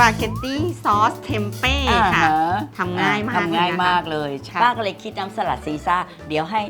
ปาเกตตี้ซอสเทมเป้ค่ะอ่าฮทำง่ายมากทำง่ายเลยนะคะมากเลยค่ะป้าก็เลยคิดน้ำสลัดซีซ่า เดี๋ยวให้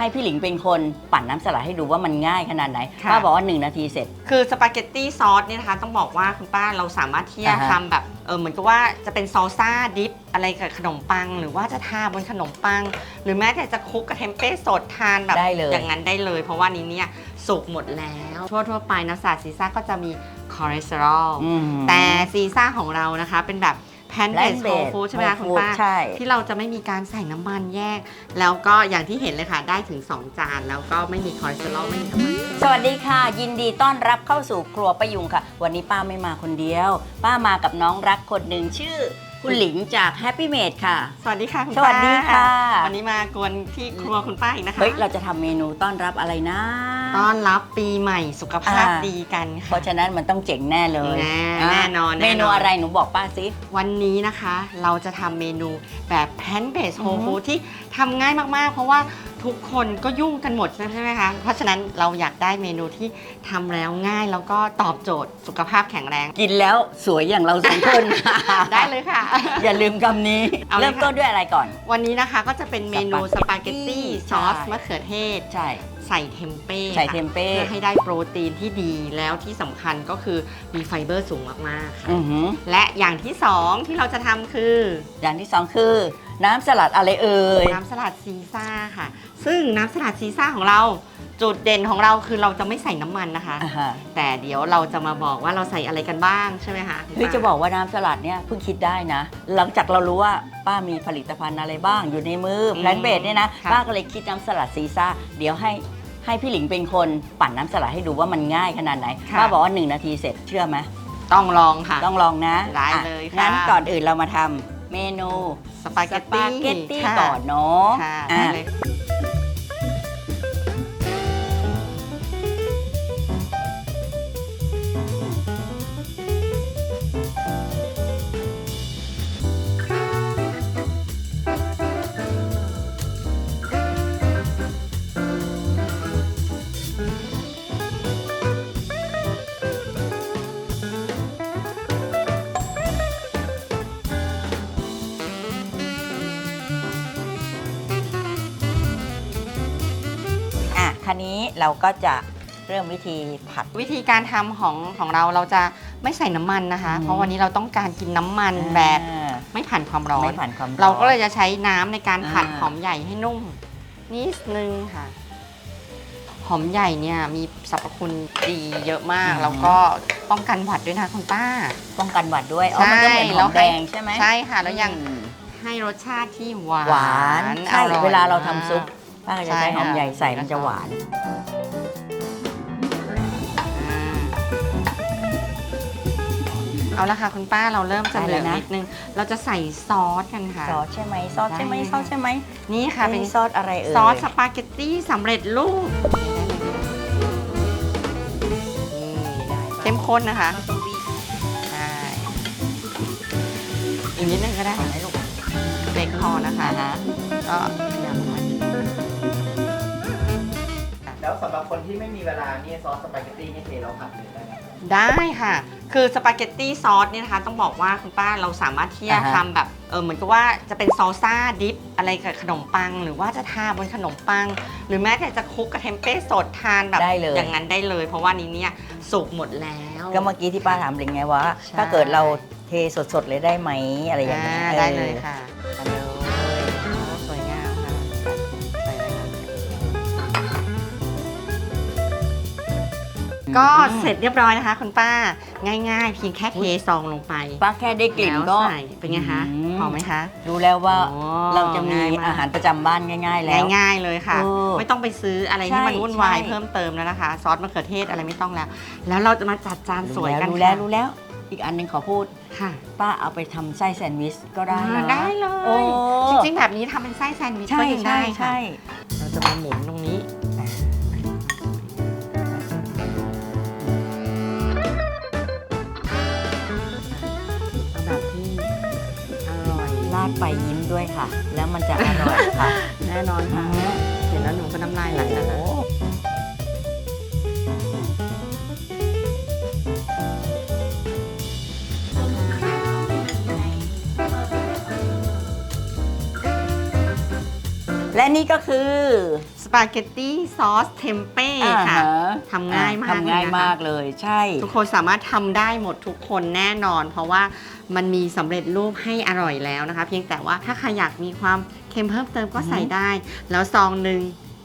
ให้พี่หลิงเป็นคนปั่นน้ำสลัดให้ดูว่ามันง่ายขนาดไหนป้าบอกว่า 1 นาทีเสร็จ คือสปาเกตตี้ซอสเนี่ยนะคะต้องบอกว่าคุณป้าเราสามารถที่จะอ่าฮะ ทำแบบเออเหมือนกับว่าจะเป็นซอลซ่าดิฟอะไรกับขนมปัง หรือว่าจะทาบนขนมปัง หรือแม้แต่จะคลุกกับเทมเป้สดทานแบบได้เลย อย่างนั้นได้เลย เพราะว่านี้เนี่ยสุกหมดแล้ว ทั่วทั่วๆไปน้ำสลัดซีซ่าก็จะมีคอเลสเตอรอล อืม แต่ซีซ่าของเรานะคะเป็นแบบ แพนเบส Plant-based โฮฟู้ดใช่ไหมคะ whole คุณป้า food ใช่ ที่เราจะไม่มีการใส่น้ำมันแยก แล้วก็อย่างที่เห็นเลยค่ะ ได้ถึง 2 จาน แล้วก็ไม่มีคอเลสเตอรอลไม่มีน้ำมัน สวัสดีค่ะ ยินดีต้อนรับเข้าสู่ครัวประยุงค่ะ วันนี้ป้าไม่มาคนเดียว ป้ามากับน้องรักคนหนึ่งชื่อ คุณหลิงจาก Happy Made ค่ะ สวัสดีค่ะคุณสวัสดีค่ะป้าวันนี้มากวนที่ครัวคุณป้าอีกนะคะ เฮ้ย เราจะทำเมนูต้อนรับอะไรนะ ต้อนรับปีใหม่สุขภาพอ่า ดีกันเพค่ะ ราะฉะนั้นมันต้องเจ๋งแน่เลยแน่าแน่นอน เมแน่นนูอนอะไรหนูบอกป้าสิ วันนี้นะคะเราจะทำเมนูแบบแพนเบสโฮอือฮึ ฟู้ดที่ทำง่ายมากๆ เพราะว่าทุกคนก็ยุ่งกันหมดใช่ไหมคะ เพราะฉะนั้นเราอยากได้เมนูที่ทำแล้วง่ายแล้วก็ตอบโจทย์สุขภาพแข็งแรง กินแล้วสวยอย่างเราสองคน ได้เลยค่ะ อย่าลืมคำนี้ เอาเลยค่ะ เริ่มต้นด้วยอะไรก่อน วันนี้นะคะก็จะเป็นเมนูสสปาปาเกเกตตตี้ตี้ซใช่อสมะเขือเทศ ใช่ ใส่เทมเป้ใส่ค่ะเทมเป้เพื่อให้ได้โปรตีนที่ดีแล้วที่สำคัญก็คือมีไฟเบอร์สูงมากๆค่ะอือหือและอย่างที่สองที่เราจะทำคือ อย่างที่สองคือ น้ำสลัดอะไรเอ่ย น้ำสลัดซีซ่าค่ะ ซึ่งน้ำสลัดซีซ่าของเรา จุดเด่นของเราคือเราจะไม่ใส่น้ำมันนะคะ อ่าฮะแต่เดี๋ยวเราจะมาบอกว่าเราใส่อะไรกันบ้างใช่ไหมคะคุณเฮ้ยป้าจะบอกว่าน้ำสลัดเนี่ยเพิ่งคิดได้นะ หลังจากเรารู้ว่าป้ามีผลิตภัณฑ์อะไรบ้างอยู่ในมือแพลนเบดเนี่ยนะ ค่ะ ป้าก็เลยคิดน้ำสลัดซีซ่า เดี๋ยวให้ ให้พี่หลิงเป็นคนปั่นน้ำสลัดให้ดูว่ามันง่ายขนาดไหนป้าบอกว่า 1 นาทีเสร็จเชื่อไหมต้องลองค่ะ ต้องลองนะได้อะเลยค่ะ งั้นก่อนอื่นเรามาทำเมนูสปาเกสตปาตี้เกตตี้ค่ะ ก่อนเนาะค่ะอะได้เลย อะคันนี้เราก็จะเริ่มวิธีผัด วิธีการทำของของเราเราจะไม่ใส่น้ำมันนะคะ อืม เพราะวันนี้เราต้องการกินน้ำมันแบบอ่าไม่ผ่านความร้อน ไม่ผ่านความอน เราก็เลยจะใช้น้ำในการผัดอ่า หอมใหญ่ให้นุ่มนิดนึงค่ะ หอมใหญ่เนี่ยมีสรรพคุณดีเยอะมาก แล้วก็ป้องกันหวัดด้วยนะคุณป้า ป้องกันหวัดด้วยอ๋อมันก็เหมือนหอมแดงใช่ไหมใช่ค่ะแล้วยัง อืมให้รสชาติที่หวานหวานใช่อร่อยเวลาเราทำซุปมากป้าก็จะใช่ใช้หอมค่ะใหญ่ใส่มันจะหวานอ่าเอาละค่ะคุณป้าเราเริ่มจะได้เหลืแล้อวนะนิดนึง เราจะใส่ซอสกันค่ะ ซอสใช่ไหมซอสใช่ไหมได้ซอสใช่ไหมนี่ค่ะเป็นซอสอะไรเอ่ยซอสสปาเกตตี้สำเร็จรูปนี่เข้มข้นนะคะใช่อีกนิดนึงก็ได้เอาไหมลูกเบคพอนะคะอ่าฮะก็ แล้วสำหรับคนที่ไม่มีเวลาเนี่ยซอสสปาเกตตี้นี่เทเราผัดเลยได้ไหม ได้ค่ะ คือสปาเกตตี้ซอสเนี่ยนะคะ ต้องบอกว่าคุณป้าเราสามารถที่จะอ่าฮะ ทำแบบ เออเหมือนกับว่าจะเป็นซอลซ่าดิฟอะไรกับขนมปัง หรือว่าจะทาบนขนมปัง หรือแม้แต่จะคลุกกับเทมเป้สดทานแบบได้เลย อย่างนั้นได้เลย เพราะว่านี้เนี่ยสุกหมดแล้ว ก็เมื่อกี้ที่ป้าถามลิงไงว่า ใช่ ถ้าเกิดเราเทสดๆเลยได้ไหมอะไรอย่างเงี้ยอ่าได้เลยออค่ะ ก็เสร็จเรียบร้อยนะคะคุณป้าง่าย ๆ เพียงแค่เทซองลงไปป้าแค่ได้กลิ่นก็แล้วใส่เป็นไงคะอืม หอมไหมคะ รู้แล้วว่าโอ้เราจะมีง่ยกอาหารประจำบ้านง่าย ๆ แล้ว ง่ายๆเลยค่ะ เออไม่ต้องไปซื้ออะไรใช่ที่มันวุ่นวายใช่ เพิ่มเติมแล้วนะคะ ซอสมะเขือเทศอะไรไม่ต้องแล้ว แล้วเราจะมาจัดจานสวยกันรู้แล้วค่ะรู้แล้ว อีกอันหนึงขอพูด ค่ะป้าเอาไปทำไส้แซนด์วิชก็ได้อ่านะได้เลโอ้ ย จริงๆแบบนี้ทำเป็นไส้แซนด์วิชใช่ก็ยังใช่ได้ค่ะใช่เราจะมาหมุนตรงนี้ งไปยิ้มด้วยค่ะ แล้วมันจะอร่อยค่ะ แน่นอนค่ะ เห็นแล้วหนูก็น้ำลายไหลแล้วคะและนี่ก็คือ ปาเกตตี้ซอสเทมเป้ค่ะ อ่าฮทำง่ายมากทำง่ายเลยนะคะมากเลย ใช่ ทุกคนสามารถทำได้หมดทุกคนแน่นอน เพราะว่ามันมีสำเร็จรูปให้อร่อยแล้วนะคะ เพียงแต่ว่าถ้าใครอยากมีความเค็มเพิ่มเติมก็อือฮึใส่ได้ แล้วซองหนึ่ง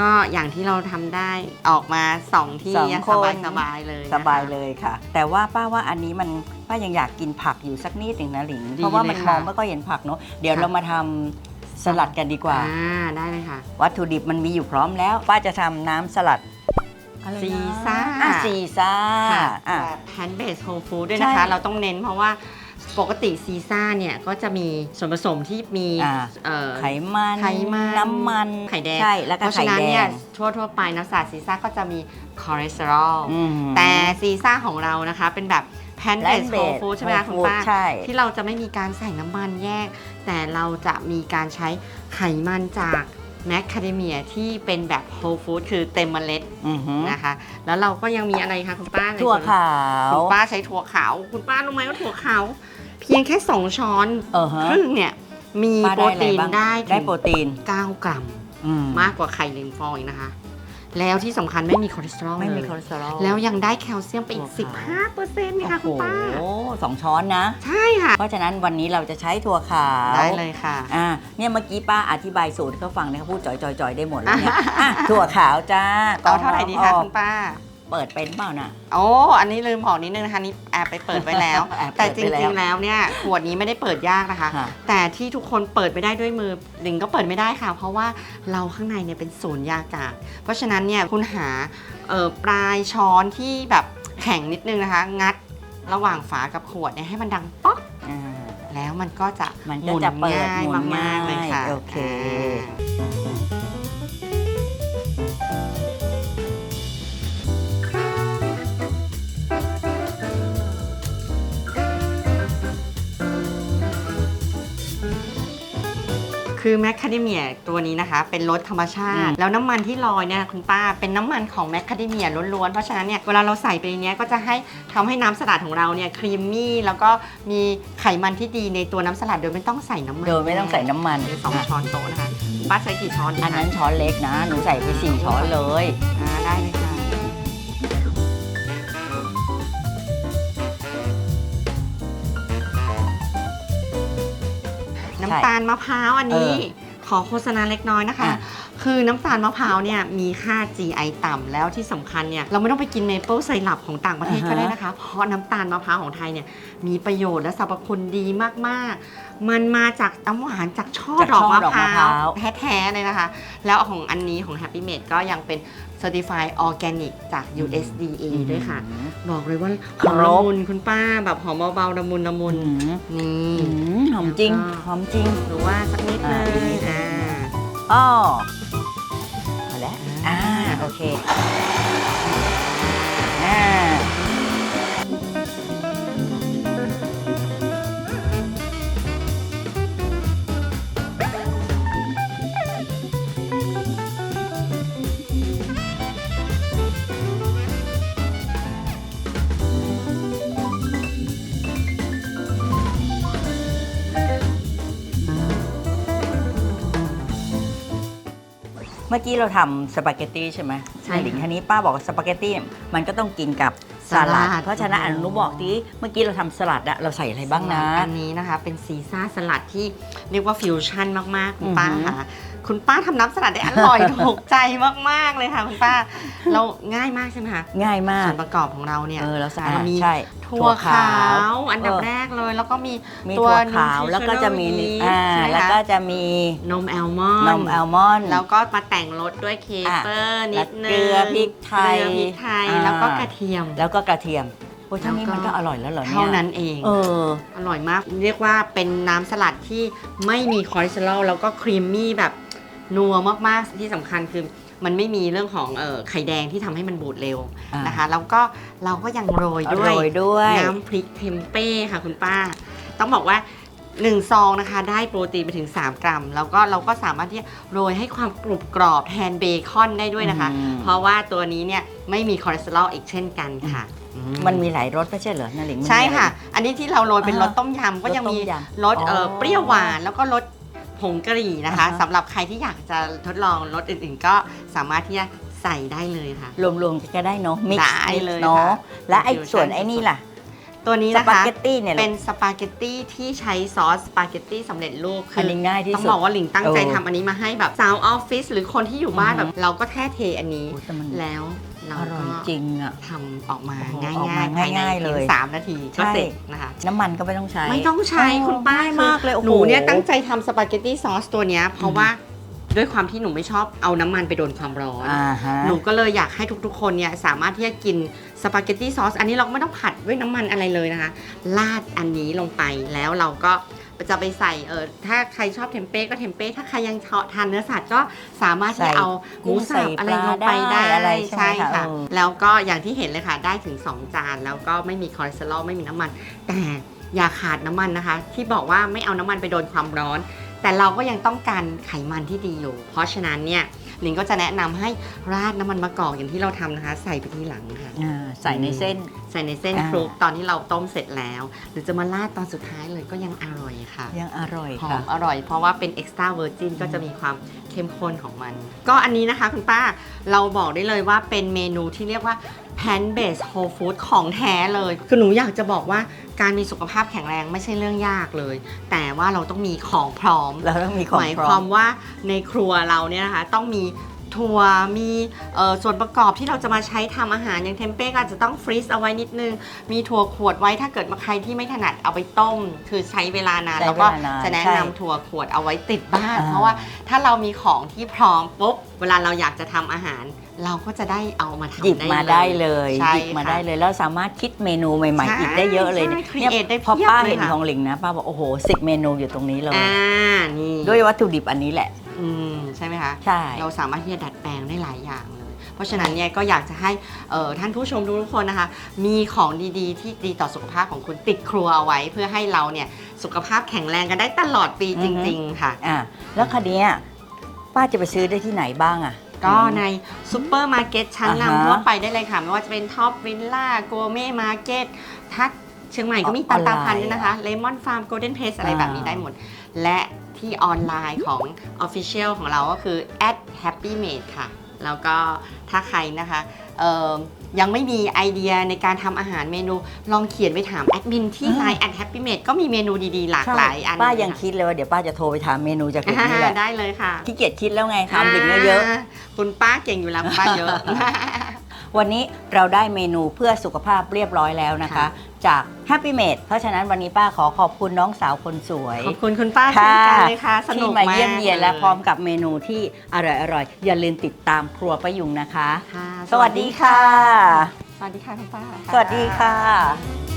ก็อย่างที่เราทำได้ออกมาสองที่สองคน สบายสบายๆเลยนะคะ สบายเลยค่ะ แต่ว่าป้าว่าอันนี้มันป้ายังอยากกินผักอยู่สักนิดหนึ่งนะหลิงดีเพราะว่ามันเลยมค่ะองไม่ก็เห็นผักเนอะเดี๋ยวค่ะ เรามาทำ สลัดกันดีกว่า อ่าได้เลยค่ะวัตถุดิบมันมีอยู่พร้อมแล้ว ป้าจะทำน้ำสลัดอะไรนะซีซ่าอะซีซ่าค่ะอะแพนเบสโฮลฟู้ดด้วยนะคะใช่เราต้องเน้นเพราะว่าปกติซีซ่าเนี่ยก็จะมีส่วนผสมที่มีอ่า เอ่อ ไขมันไขมันน้ำมันไข่แดง ใช่แล้วเพก็ราะไข่ฉะนั้นแดเนี่ยงทั่วทั่วๆไปน้ำสาดซีซ่าก็จะมีคอเลสเตอรอล อืม แต่ซีซ่าของเรานะคะ เป็นแบบแพนเบส Plant-based โฮลฟู้ดใช่ไหมคะ whole คุณ food ป้า ใช่ ที่เราจะไม่มีการใส่น้ำมันแยก แต่เราจะมีการใช้ไขมันจากแมคคาเดเมียที่เป็นแบบโฮลฟู้ดคือเต็มเมล็ดอือหือนะคะ แล้วเราก็ยังมีอะไรคะคุณป้าในถั่วส่นขาวคุณป้าใช้ถั่วขาว คุณป้ารู้ไหมว่าถั่วขาว เพียงแค่ 2 ช้อนเออฮะครึ่งเนี่ยมีป้าโปรได้อะไรตีนบ้างได้ได้ถึงโปรตีน9กรัม อืมมากกว่าไข่เลนฟองอีกนะคะ แล้วที่สำคัญไม่มีคอเลสเตอรอลไม่มีเลยคอเลสเตอรอลแล้วยังได้แคลเซียมไปอีกถั่วขาว15เปอร์เซ็นต์นี่ค่ะคุณป้า โอ้โหสองช้อนนะ ใช่ค่ะ เพราะฉะนั้นวันนี้เราจะใช้ถั่วขาวได้เลยค่ะ อ่าเนี่ยเมื่อกี้ป้าอธิบายสูตรให้เขาฟังเนี่ยเขาพูดจ่อยๆๆได้หมดแล้วเนี่ยอะถั่วขาวจ้าเอาเท่าไหร่ดีคะออกคุณป้า เปิดเป็นเปล่าน่ะโอ้อันนี้ลืมบอกนิดนึงนะคะนี่แอบไปเปิดไว้แล้ว แอบเปิดแต่จไว้แล้วริงๆแล้วเนี่ยขวดนี้ไม่ได้เปิดยากนะคะ ค่ะ แต่ที่ทุกคนเปิดไม่ได้ด้วยมือลิงก็เปิดไม่ได้ค่ะ เพราะว่าเราข้างในเนี่ยเป็นศูนย์ยากาศ เพราะฉะนั้นเนี่ยคุณหาเอ่อปลายช้อนที่แบบแข็งนิดนึงนะคะ งัดระหว่างฝากับขวดเนี่ยให้มันดังป๊อกอ่า แล้วมันก็จะมันหก็มุนจะเปิดง่ายหมุนมากๆเลยค่ะง่ายโอเคา คือแมคคาเดเมียตัวนี้นะคะ เป็นรสธรรมชาติอืมแล้วน้ำมันที่ลอยเนี่ยคุณป้าเป็นน้ำมันของแมคคาเดเมียล้วนๆ เพราะฉะนั้นเนี่ยเวลาเราใส่ไปในเนี้ยก็จะให้ทำให้น้ำสลัดของเราเนี่ยครีมมี่แล้วก็มีไขมันที่ดีในตัวน้ำสลัดโดยไม่ต้องใส่น้ำมันโดยไม่ต้องใส่น้ำมันสองช้อนโต๊ะนะคะป้าใช้กี่ช้อนดีอันคะนั้นช้อนเล็กนะ หนูใส่ไปสี่ช้อนเลย อ่าได้เลย น้ำตาลมะพร้าวอันนี้เอขอโฆษณาเล็กน้อยนะคะ อะ คือน้ำตาลมะพร้าวเนี่ยมีค่า GI ต่ำแล้วที่สำคัญเนี่ยเราไม่ต้องไปกินเมเปิลไซรัปของต่างประเทศก็ได้นะคะ เพราะน้ำตาลมะพร้าวของไทยเนี่ยมีประโยชน์และสรรพคุณดีมากๆ มันมาจากน้ำหวานจากช่อจากดอกช่อมะดอกพมะร้าพร้าว วแท้ๆเลยนะคะ แล้วของอันนี้ของ Happy Made ก็ยังเป็น Certified Organic จาก USDA ด้วยค่ะ บอกเลยว่าหครอมบละมุนคุณป้าแบบหอมเบาๆละมุนละมุนอืมนี่อืมหอมจริงแล้วก็หอมจริง หรือว่าสักนิดนึอ่างอีกนิดอ่า อ้อพอ แล้ว อ่าอ่าโอเค เมื่อกี้เราทำสปาเกตตี้ใช่ไหมใช่หลิงทีนี้ป้าบอกว่าสปาเกตตี้มันก็ต้องกินกับสสลัลัดดเพราะฉะนั้นอนุบอกทีเมื่อกี้เราทำสลัดอะเราใส่อะไรบ้างนะ อันนี้นะคะเป็นซีซ่าสลัดที่เรียกว่าฟิวชั่นมากๆคุณป้าอือหือ ค่ะ คุณป้าทำน้ำสลัดได้อร่อย ถูกใจมากๆเลยค่ะ คุณป้า เราง่ายมากใช่ไหมคะง่ายมากส่วนประกอบของเราเนี่ยเออเราใส่เรามีใช่ถั่วขาว อันดับเออแรกเลย แล้วก็มีมีตัวถั่วขาวแล้วก็จะมี nutritional อ่า yeast ใช่ไหมแล้วคะก็จะมีนมแอลมอนนด์มอัลมอนด์แล้วก็มาแต่งรสด้วยเคเปอร์นิดนึงเกลือพริกไทยเกลือพริกไทยอ่าแล้วก็กระเทียมแล้วก็กระเทียมโอ้ยเท่านี้แล้วก็มันก็อร่อยแล้วเหรอเนี่ยเท่านั้นเองเอออร่อยมาก เรียกว่าเป็นน้ำสลัดที่ไม่มีคอเลสเตอรอลแล้วก็ครีมมี่แบบ นัวมากๆที่สำคัญคือมันไม่มีเรื่องของเออไข่แดงที่ทำให้มันบูดเร็วอ่านนะคะ แล้วก็เราก็ยังโรยด้วยโรยด้วยน้ำพริกเทมเป้ค่ะคุณป้า ต้องบอกว่า1ซองนะคะได้โปรตีนไปถึง 3 กรัม แล้วก็เราก็สามารถที่จะโรยให้ความกรุบกรอบแทนเบคอนได้ด้วยนะคะอืมเพราะว่าตัวนี้เนี่ยไม่มีคอเลสเตอรอลอีกเช่นกันค่ะอืมันมีหลายรสไม่ใช่เหรอนาหลิงมันมีใช่อไรค่ะ อันนี้ที่เราโรยเป็นรสอ่าต้มยำก็ยังมีรสต้มยำรสเอ่อออเปรี้ยวหวานแล้วก็รส ผงกะหรี่นะคะอ่าฮะ สำหรับใครที่อยากจะทดลองรสอื่นๆ ก็สามารถที่จะใส่ได้เลยค่ะ รวมๆก็ได้เนาะมิกได้ซ์เลยเนาะค่ะและไอ้ฟิวชั่นส่วนไอ้นี่ล่ะตัวนี้สนะปาคะเกตตี้เนี่ยเป็นสปาเกตตี้ที่ใช้ซอสสปาเกตตี้สำเร็จรูปคือันอ นี้ง่ายที่ต้องสุด บอกว่าหลิงตั้งใจเออทำอันนี้มาให้แบบสาวออฟฟิศหรือคนที่อยู่บ้านอือแบฮึบเราก็แค่เทอันนี้ โอ้แต่มันแล้ว เราอร่อยก็จริงอะ ทำออกมาโอ้โหง่ายออกๆมาภายในง่ายๆเลย พีงสามนาทีก็ใช่เสร็จนะคะ น้ำมันก็ไม่ต้องใช้ ไม่ต้องใช้โอ้คุณป้าง่ายมากเลยโอ้โห หนูเนี่ยตั้งใจทำสปาเกตตี้ซอสตัวเนี้ยเพราะอืมว่าด้วยความที่หนูไม่ชอบเอาน้ำมันไปโดนความร้อน อ่าฮะ หนูก็เลยอยากให้ทุกๆ คนเนี่ยสามารถที่จะกินสปาเกตตี้ซอสอันนี้เราก็ไม่ต้องผัดด้วยน้ำมันอะไรเลยนะคะราดอันนี้ลงไปแล้วเราก็ จะไปใส่เออถ้าใครชอบเทมเป้ก็เทมเป้ถ้าใครยังชอบทานเนื้อสัตว์ก็สามารถที่จะเอาหมูสับอะไรลงไปได้อะไรใช่ไหมคะค่ะเออแล้วก็อย่างที่เห็นเลยค่ะ ได้ถึง 2 จาน แล้วก็ไม่มีคอเลสเตอรอลไม่มีน้ำมัน แต่อย่าขาดน้ำมันนะคะ ที่บอกว่าไม่เอาน้ำมันไปโดนความร้อน แต่เราก็ยังต้องการไขมันที่ดีอยู่ เพราะฉะนั้นเนี่ย ลิงก็จะแนะนำให้ราดน้ำมันมะกอกอย่างที่เราทำนะคะ ใส่ไปที่หลังค่ะ อ่าใส่ในเส้น ใส่ในเส้นอ่า คลุกตอนที่เราต้มเสร็จแล้ว หรือจะมาราดตอนสุดท้ายเลยก็ยังอร่อยค่ะ ยังอร่อยหอค่ะ มอร่อยเพราะว่าเป็น extra virgin ก็จะมีความเข้มข้นของมัน ก็อันนี้นะคะคุณป้าเราบอกได้เลยว่าเป็นเมนูที่เรียกว่า pan based whole food ของแท้เลย คือหนูอยากจะบอกว่าการมีสุขภาพแข็งแรงไม่ใช่เรื่องยากเลย แต่ว่าเราต้องมีของพร้อมเราต้องมีของหมายพร้คอวามมว่าในครัวเราเนี่ยนะคะต้องมีถั่วมีเอ่อส่วนประกอบที่เราจะมาใช้ทำอาหารอย่างเทมเป้ก็อาจจะต้องฟรีซเอาไว้นิดนึง มีถั่วขวดไว้ถ้าเกิดมาใครที่ไม่ถนัดเอาไปต้ม คือใช้เวลานานใช้แล้วก็เวลานานจะแนะใช่นำถั่วขวดเอาไว้ติดบ้าน อ่า เพราะว่าถ้าเรามีของที่พร้อมปุ๊บเวลาเราอยากจะทำอาหาร เราก็จะได้เอามาทำหยิบมาได้เลยใช่หยิบมาค่ะ ได้เลยแล้วสามารถคิดเมนูใหม่ใช่ๆอีกได้เยอะเลยใช่เนี่ย create ได้พอเพียบป้าเลยเห็นค่ะ ของหลิงนะป้าบอกโอ้โหสิบเมนูอยู่ตรงนี้เลยอ่านี่ด้วยวัตถุดิบอันนี้แหละ อืมใช่ไหมคะ ใช่ เราสามารถที่จะดัดแปลงได้หลายอย่างเลย เพราะฉะนั้นเนี่ยก็อยากจะให้เอ่อท่านผู้ชมทุกๆคนนะคะ มีของดีๆ ที่ดีต่อสุขภาพของคุณติดครัวเอาไว้ เพื่อให้เราเนี่ยสุขภาพแข็งแรงกันได้ตลอดปีอืจอฮึ ริง ๆ ค่ะ อะแล้วคันนี้ยป้าจะไปซื้อได้ที่ไหนบ้างอะ ก็ในซูเปอร์มาร์เก็ตชั้นอ่าฮะนำทั่วไปได้เลยค่ะ ไม่ว่าจะเป็นท็อปวิลล่าโกเม่มาร์เก็ตถ้าเชียงใหม่ก็มีอตาอนไลน์ตาพันธุ์ด้วยนะคะเลมอนฟาร์มโกลเด้นเพสอะไรอ่าแบบนี้ได้หมด และที่ออนไลน์ของ Official ของเราก็คือ at happy made ค่ะ แล้วก็ถ้าใครนะคะเอ่อ ยังไม่มีไอเดียในการทำอาหารเมนู ลองเขียนไปถามแอดมินที่อ่า Line at happy made ก็มีเมนูดีๆ หลากใช่หลายอันป้ายังเลคิดเลยว่าเดี๋ยวป้าจะโทรไปถามเมนูจากหลิงนี่แหค่ะละได้เลยค่ะขี้เกียจคิดแล้วไงทำหลิงเยอะาคุณป้าเก่งอยู่แล้วคุณป้าเยอะๆ วันนี้เราได้เมนูเพื่อสุขภาพเรียบร้อยแล้วนะคะค่ะจาก Happy Made เพราะฉะนั้นวันนี้ป้าขอขอบคุณน้องสาวคนสวย ขอบคุณคุณป้าเช่นกันเลยค่ะ สนุที่กมามาเยี่ยมเยียนและลพร้อมกับเมนูที่อร่อยๆอย่าลืมติดตามครัวประยุงนะคะค่ะสวัสดีค่ะ สวัสดีค่ะคุณป้า สวัสดีค่ะ